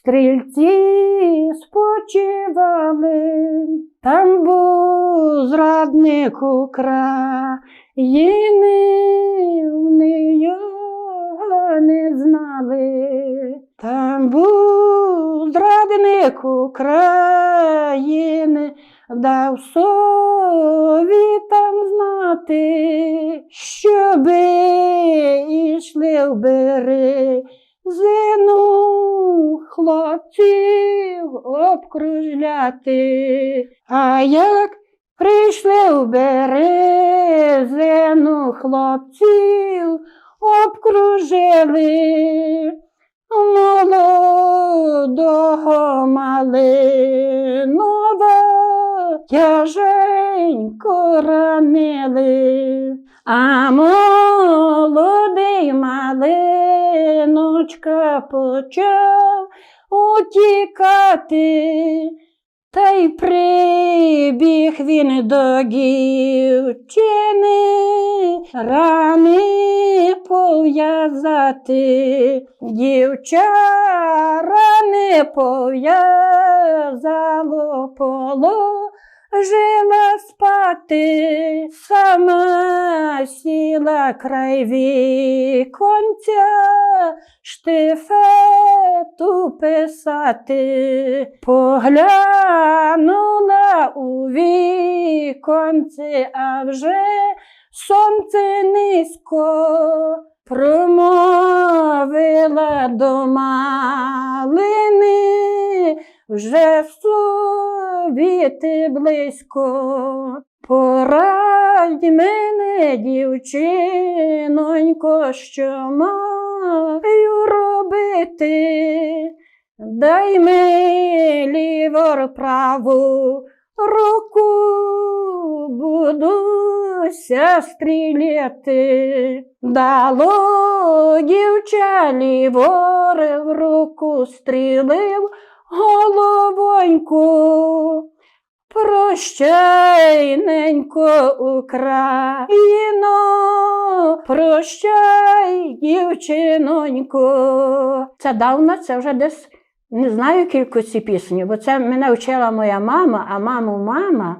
стрільці спочивали, там був зрадник України, вони його не знали. Там був зрадник України, дав совітам знати, щоби ішли в березину хлопців обкружляти. А як прийшли в березину хлопців обкружили молодого малинова тяженько ранили, а молодий малиночка почав утікати. Та й прибіг він до дівчини, рани пов'язати. Дівча рани пов'язало поло. Жила спати, сама сіла край віконця, штифету писати, поглянула у віконце, а вже сонце низько промовила до малини, вже совіти близько. Порадь мене, дівчинонько, що маю робити. Дай мені лівор праву руку, будуся стріляти. Дало дівча лівор в руку стрілив головоньку. Прощай, ненько Україно, прощай, дівчинонько. Це давно, це вже десь не знаю кількості пісні, бо це мене вчила моя мама, а маму мама